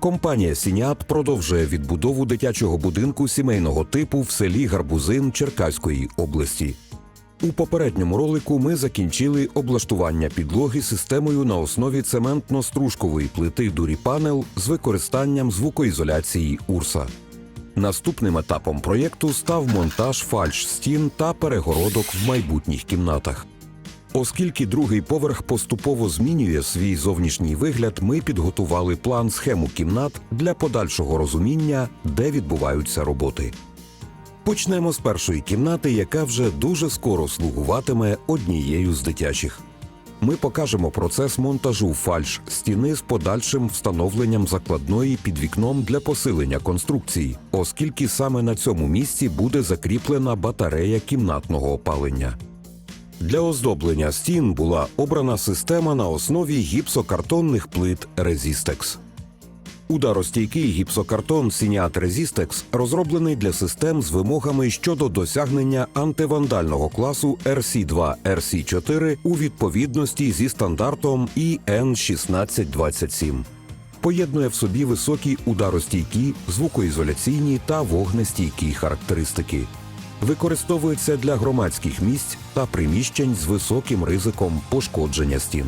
Компанія Сініат продовжує відбудову дитячого будинку сімейного типу в селі Гарбузин Черкаської області. У попередньому ролику ми закінчили облаштування підлоги системою на основі цементно-стружкової плити Дуріпанел з використанням звукоізоляції Урса. Наступним етапом проєкту став монтаж фальш-стін та перегородок в майбутніх кімнатах. Оскільки другий поверх поступово змінює свій зовнішній вигляд, ми підготували план схему кімнат для подальшого розуміння, де відбуваються роботи. Почнемо з першої кімнати, яка вже дуже скоро слугуватиме однією з дитячих. Ми покажемо процес монтажу фальш стіни з подальшим встановленням закладної під вікном для посилення конструкції, оскільки саме на цьому місці буде закріплена батарея кімнатного опалення. Для оздоблення стін була обрана система на основі гіпсокартонних плит Resistix. Ударостійкий гіпсокартон Сініат Resistix розроблений для систем з вимогами щодо досягнення антивандального класу RC2 RC4 у відповідності зі стандартом EN 1627. Поєднує в собі високі ударостійкі, звукоізоляційні та вогнестійкі характеристики. Використовується для громадських місць та приміщень з високим ризиком пошкодження стін.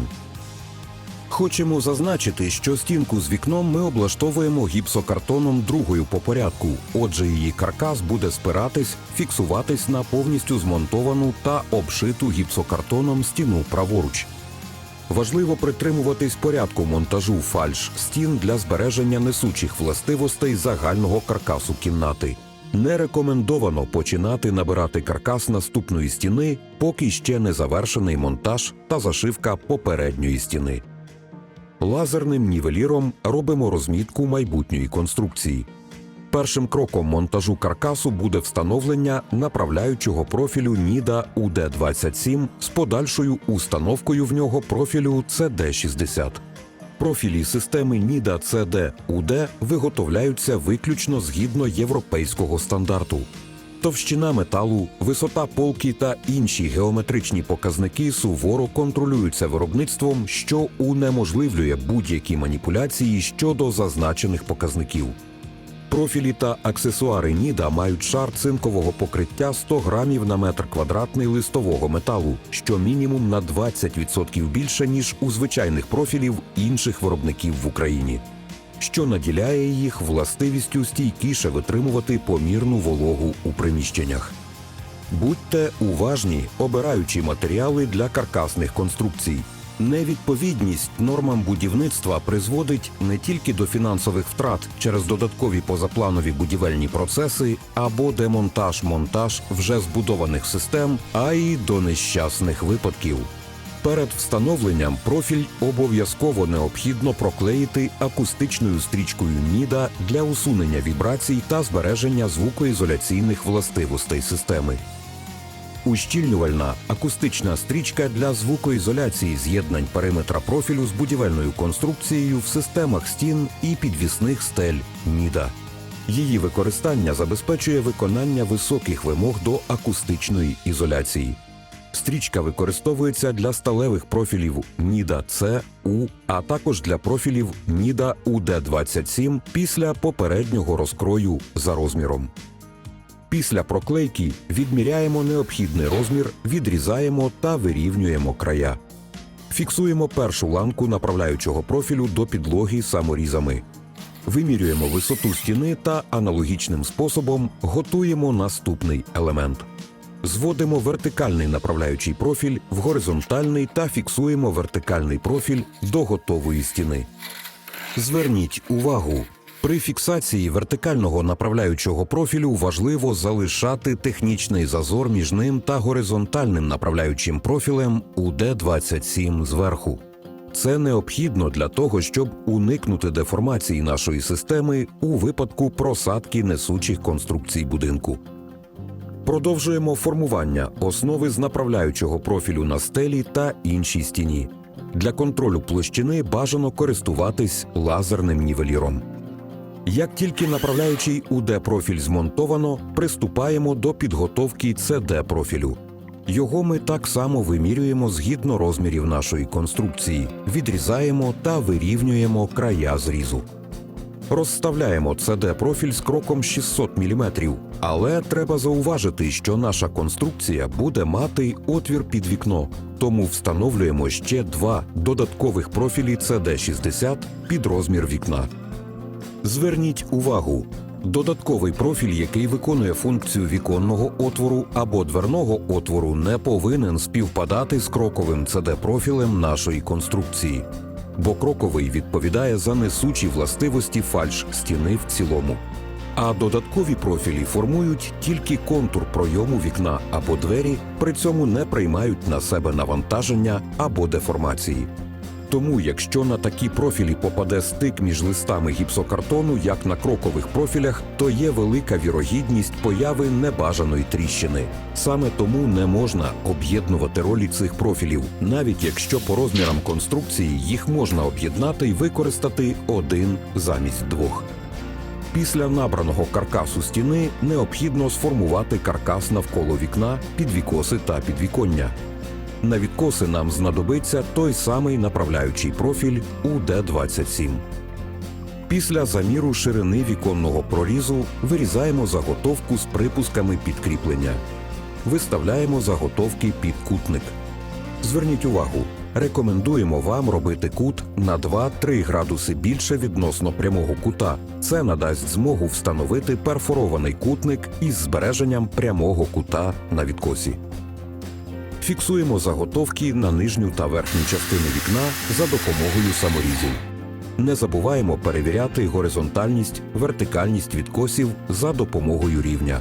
Хочемо зазначити, що стінку з вікном ми облаштовуємо гіпсокартоном другою по порядку, отже, її каркас буде спиратись, фіксуватись на повністю змонтовану та обшиту гіпсокартоном стіну праворуч. Важливо притримуватись порядку монтажу фальш стін для збереження несучих властивостей загального каркасу кімнати. Не рекомендовано починати набирати каркас наступної стіни, поки ще не завершений монтаж та зашивка попередньої стіни. Лазерним нівеліром робимо розмітку майбутньої конструкції. Першим кроком монтажу каркасу буде встановлення направляючого профілю НІДА УД-27 з подальшою установкою в нього профілю CD60. Профілі системи НІДА CD УД виготовляються виключно згідно європейського стандарту. Товщина металу, висота полки та інші геометричні показники суворо контролюються виробництвом, що унеможливлює будь-які маніпуляції щодо зазначених показників. Профілі та аксесуари НІДА мають шар цинкового покриття 100 грамів на метр квадратний листового металу, що мінімум на 20% більше ніж у звичайних профілів інших виробників в Україні, що наділяє їх властивістю стійкіше витримувати помірну вологу у приміщеннях. Будьте уважні, обираючи матеріали для каркасних конструкцій. Невідповідність нормам будівництва призводить не тільки до фінансових втрат через додаткові позапланові будівельні процеси або демонтаж-монтаж вже збудованих систем, а й до нещасних випадків. Перед встановленням профіль обов'язково необхідно проклеїти акустичною стрічкою НІДА для усунення вібрацій та збереження звукоізоляційних властивостей системи. Ущільнювальна акустична стрічка для звукоізоляції з'єднань периметра профілю з будівельною конструкцією в системах стін і підвісних стель НІДА. Її використання забезпечує виконання високих вимог до акустичної ізоляції. Стрічка використовується для сталевих профілів НІДА С, У, а також для профілів НІДА УД-27 після попереднього розкрою за розміром. Після проклейки відміряємо необхідний розмір, відрізаємо та вирівнюємо края. Фіксуємо першу ланку направляючого профілю до підлоги саморізами. Вимірюємо висоту стіни та аналогічним способом готуємо наступний елемент. Зводимо вертикальний направляючий профіль в горизонтальний та фіксуємо вертикальний профіль до готової стіни. Зверніть увагу. При фіксації вертикального направляючого профілю важливо залишати технічний зазор між ним та горизонтальним направляючим профілем УД-27 зверху. Це необхідно для того, щоб уникнути деформації нашої системи у випадку просадки несучих конструкцій будинку. Продовжуємо формування основи з направляючого профілю на стелі та іншій стіні. Для контролю площини бажано користуватись лазерним нівеліром. Як тільки направляючий УД-профіль змонтовано, приступаємо до підготовки ЦД-профілю. Його ми так само вимірюємо згідно розмірів нашої конструкції, відрізаємо та вирівнюємо края зрізу. Розставляємо cd профіль з кроком 600 мм. Але треба зауважити, що наша конструкція буде мати отвір під вікно, тому встановлюємо ще два додаткових профілі cd 60 під розмір вікна. Зверніть увагу. Додатковий профіль, який виконує функцію віконного отвору або дверного отвору, не повинен співпадати з кроковим cd профілем нашої конструкції, бо кроковий відповідає за несучі властивості фальш стіни в цілому. А додаткові профілі формують тільки контур пройому вікна або двері, при цьому не приймають на себе навантаження або деформації. Тому, якщо на такі профілі попаде стик між листами гіпсокартону, як на крокових профілях, то є велика вірогідність появи небажаної тріщини. Саме тому не можна об'єднувати ролі цих профілів, навіть якщо по розмірам конструкції їх можна об'єднати і використати один замість двох. Після набраного каркасу стіни необхідно сформувати каркас навколо вікна, підвікоси та підвіконня. На відкоси нам знадобиться той самий направляючий профіль УД-27. Після заміру ширини віконного прорізу вирізаємо заготовку з припусками підкріплення. Виставляємо заготовки під кутник. Зверніть увагу, рекомендуємо вам робити кут на 2-3 градуси більше відносно прямого кута. Це надасть змогу встановити перфорований кутник із збереженням прямого кута на відкосі. Фіксуємо заготовки на нижню та верхню частини вікна за допомогою саморізів. Не забуваємо перевіряти горизонтальність, вертикальність відкосів за допомогою рівня.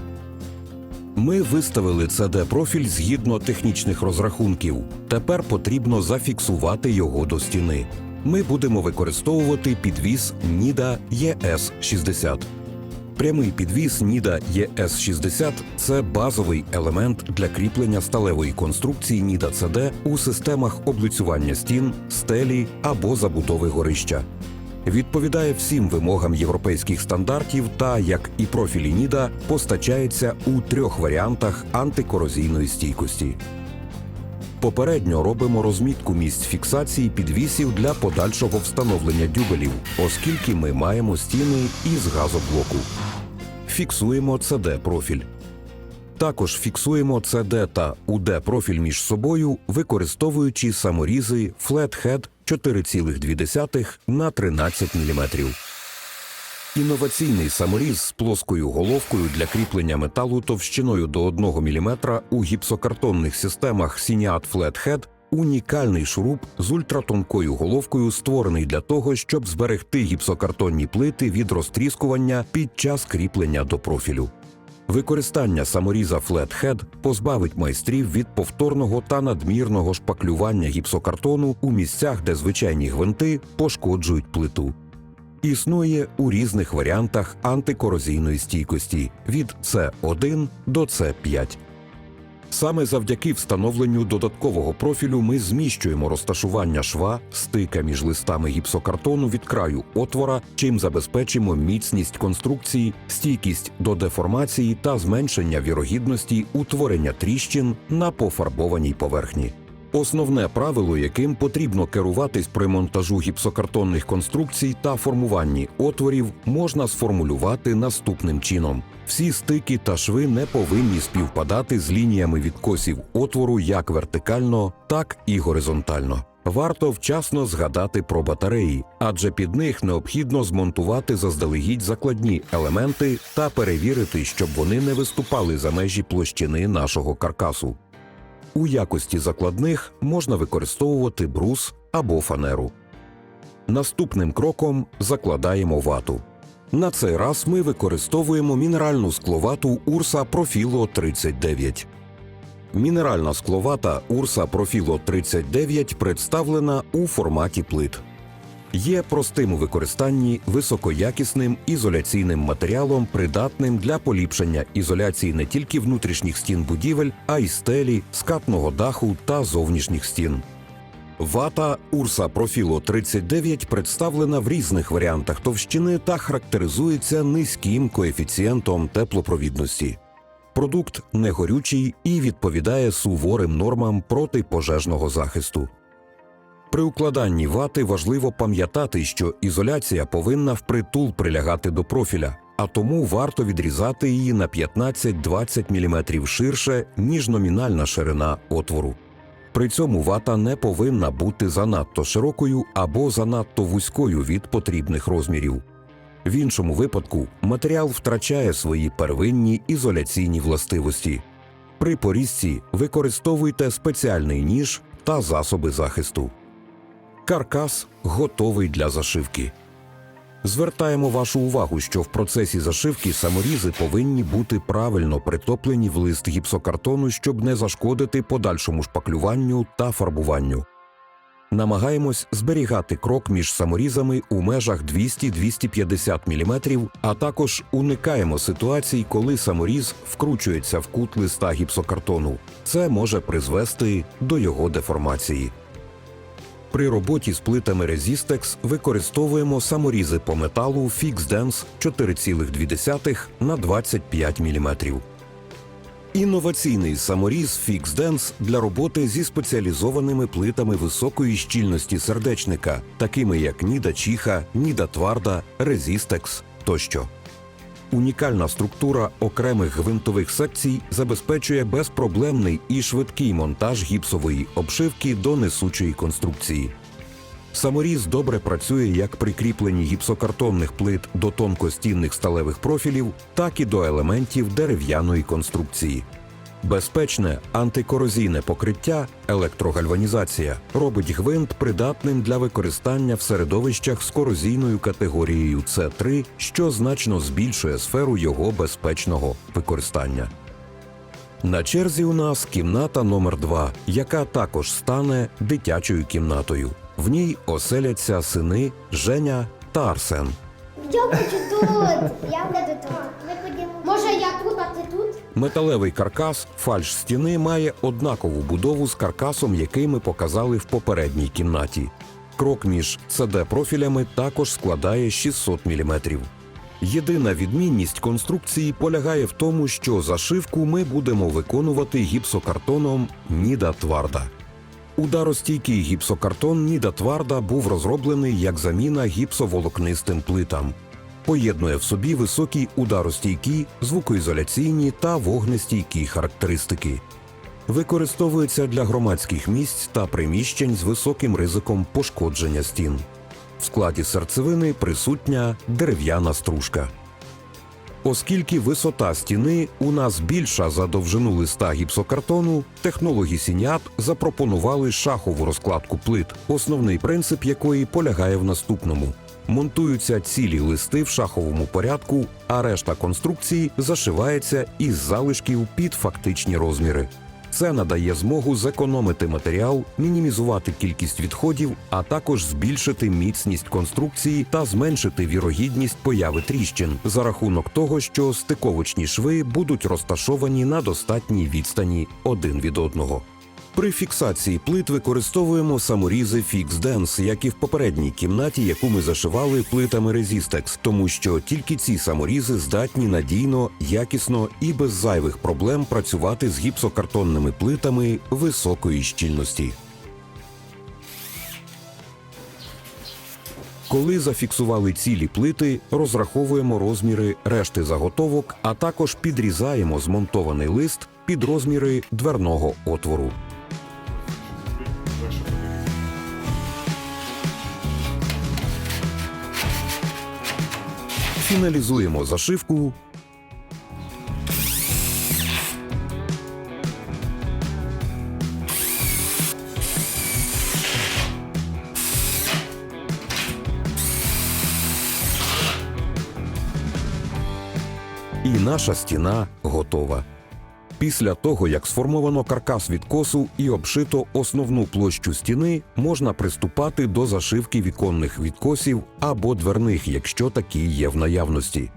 Ми виставили cd профіль згідно технічних розрахунків. Тепер потрібно зафіксувати його до стіни. Ми будемо використовувати підвіз NIDA ES60. Прямий підвіз NIDA ES60 – це базовий елемент для кріплення сталевої конструкції NIDA CD у системах облицювання стін, стелі або забудови горища. Відповідає всім вимогам європейських стандартів та, як і профілі NIDA, постачається у трьох варіантах антикорозійної стійкості. Попередньо робимо розмітку місць фіксації підвісів для подальшого встановлення дюбелів, оскільки ми маємо стіни із газоблоку. Фіксуємо cd профіль. Також фіксуємо CD та UD профіль між собою, використовуючи саморізи Flathead 4,2 на 13 мм. Інноваційний саморіз з плоскою головкою для кріплення металу товщиною до 1 мм у гіпсокартонних системах Siniat Flathead – унікальний шуруп з ультратонкою головкою, створений для того, щоб зберегти гіпсокартонні плити від розтріскування під час кріплення до профілю. Використання саморіза Flathead позбавить майстрів від повторного та надмірного шпаклювання гіпсокартону у місцях, де звичайні гвинти пошкоджують плиту. Існує у різних варіантах антикорозійної стійкості від С1 до С5. Саме завдяки встановленню додаткового профілю ми зміщуємо розташування шва стика між листами гіпсокартону від краю отвора, чим забезпечимо міцність конструкції, стійкість до деформації та зменшення вірогідності утворення тріщин на пофарбованій поверхні. Основне правило, яким потрібно керуватись при монтажу гіпсокартонних конструкцій та формуванні отворів, можна сформулювати наступним чином: всі стики та шви не повинні співпадати з лініями відкосів отвору як вертикально, так і горизонтально. Варто вчасно згадати про батареї, адже під них необхідно змонтувати заздалегідь закладні елементи та перевірити, щоб вони не виступали за межі площини нашого каркасу. У якості закладних можна використовувати брус або фанеру. Наступним кроком закладаємо вату. На цей раз ми використовуємо мінеральну скловату Урса Профіло 39. Мінеральна скловата Урса Профіло 39 представлена у форматі плит. Є простим у використанні високоякісним ізоляційним матеріалом, придатним для поліпшення ізоляції не тільки внутрішніх стін будівель, а й стелі, скатного даху та зовнішніх стін. Вата Урса Профіло 39 представлена в різних варіантах товщини та характеризується низьким коефіцієнтом теплопровідності. Продукт негорючий і відповідає суворим нормам протипожежного захисту. При укладанні вати важливо пам'ятати, що ізоляція повинна впритул прилягати до профіля, а тому варто відрізати її на 15-20 мм ширше, ніж номінальна ширина отвору. При цьому вата не повинна бути занадто широкою або занадто вузькою від потрібних розмірів. В іншому випадку матеріал втрачає свої первинні ізоляційні властивості. При порізці використовуйте спеціальний ніж та засоби захисту. Каркас готовий для зашивки. Звертаємо вашу увагу, що в процесі зашивки саморізи повинні бути правильно притоплені в лист гіпсокартону, щоб не зашкодити подальшому шпаклюванню та фарбуванню. Намагаємось зберігати крок між саморізами у межах 200-250 мм, а також уникаємо ситуацій, коли саморіз вкручується в кут листа гіпсокартону. Це може призвести до його деформації. При роботі з плитами Resistix використовуємо саморізи по металу FixDance 4,2 на 25 мм. Інноваційний саморіз FixDance для роботи зі спеціалізованими плитами високої щільності сердечника, такими як Ніда Чіха, Ніда Тварда, Resistix тощо. Унікальна структура окремих гвинтових секцій забезпечує безпроблемний і швидкий монтаж гіпсової обшивки до несучої конструкції. Саморіз добре працює як при кріпленні гіпсокартонних плит до тонкостінних сталевих профілів, так і до елементів дерев'яної конструкції. Безпечне антикорозійне покриття електрогальванізація робить гвинт придатним для використання в середовищах з корозійною категорією С3, що значно збільшує сферу його безпечного використання. На черзі у нас кімната номер 2 яка також стане дитячою кімнатою. В ній оселяться сини Женя та Арсен. Я хочу тут. Я буду тут. Може я тут, а ти тут? Металевий каркас фальш стіни має однакову будову з каркасом, який ми показали в попередній кімнаті. Крок між CD-профілями також складає 600 мм. Єдина відмінність конструкції полягає в тому, що зашивку ми будемо виконувати гіпсокартоном Ніда Тварда. Ударостійкий гіпсокартон Ніда Тварда був розроблений як заміна гіпсоволокнистим плитам. Поєднує в собі високі ударостійкі, звукоізоляційні та вогнестійкі характеристики. Використовується для громадських місць та приміщень з високим ризиком пошкодження стін. В складі серцевини присутня дерев'яна стружка. Оскільки висота стіни у нас більша за довжину листа гіпсокартону, технологи Сінят запропонували шахову розкладку плит, основний принцип якої полягає в наступному: монтуються цілі листи в шаховому порядку, а решта конструкції зашивається із залишків під фактичні розміри. Це надає змогу зекономити матеріал, мінімізувати кількість відходів, а також збільшити міцність конструкції та зменшити вірогідність появи тріщин за рахунок того, що стиковочні шви будуть розташовані на достатній відстані один від одного. При фіксації плит використовуємо саморізи FixDance, як і в попередній кімнаті, яку ми зашивали плитами Resistix, тому що тільки ці саморізи здатні надійно, якісно і без зайвих проблем працювати з гіпсокартонними плитами високої щільності. Коли зафіксували цілі плити, розраховуємо розміри решти заготовок, а також підрізаємо змонтований лист під розміри дверного отвору. Фіналізуємо зашивку. І наша стіна готова. Після того, як сформовано каркас відкосу і обшито основну площу стіни, можна приступати до зашивки віконних відкосів або дверних, якщо такі є в наявності.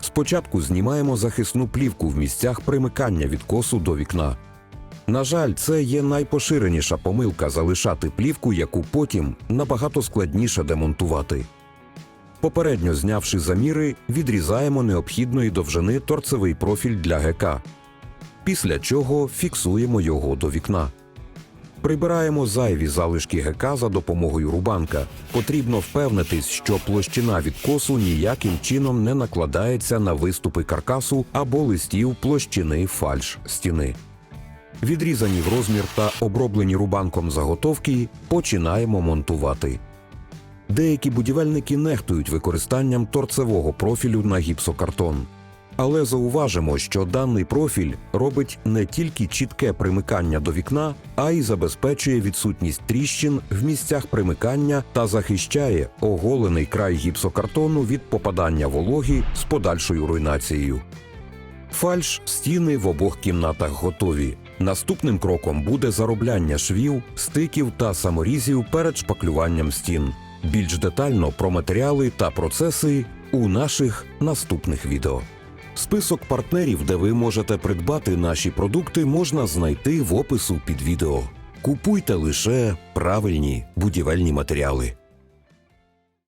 Спочатку знімаємо захисну плівку в місцях примикання відкосу до вікна. На жаль, це є найпоширеніша помилка залишати плівку, яку потім набагато складніше демонтувати. Попередньо знявши заміри, відрізаємо необхідної довжини торцевий профіль для ГК, після чого фіксуємо його до вікна. Прибираємо зайві залишки ГК за допомогою рубанка. Потрібно впевнитись, що площина відкосу ніяким чином не накладається на виступи каркасу або листів площини фальш стіни. Відрізані в розмір та оброблені рубанком заготовки починаємо монтувати. Деякі будівельники нехтують використанням торцевого профілю на гіпсокартон. Але зауважимо, що даний профіль робить не тільки чітке примикання до вікна, а й забезпечує відсутність тріщин в місцях примикання та захищає оголений край гіпсокартону від попадання вологи з подальшою руйнацією. Фальш стіни в обох кімнатах готові. Наступним кроком буде заробляння швів, стиків та саморізів перед шпаклюванням стін. Більш детально про матеріали та процеси у наших наступних відео. Список партнерів, де ви можете придбати наші продукти, можна знайти в опису під відео. Купуйте лише правильні будівельні матеріали.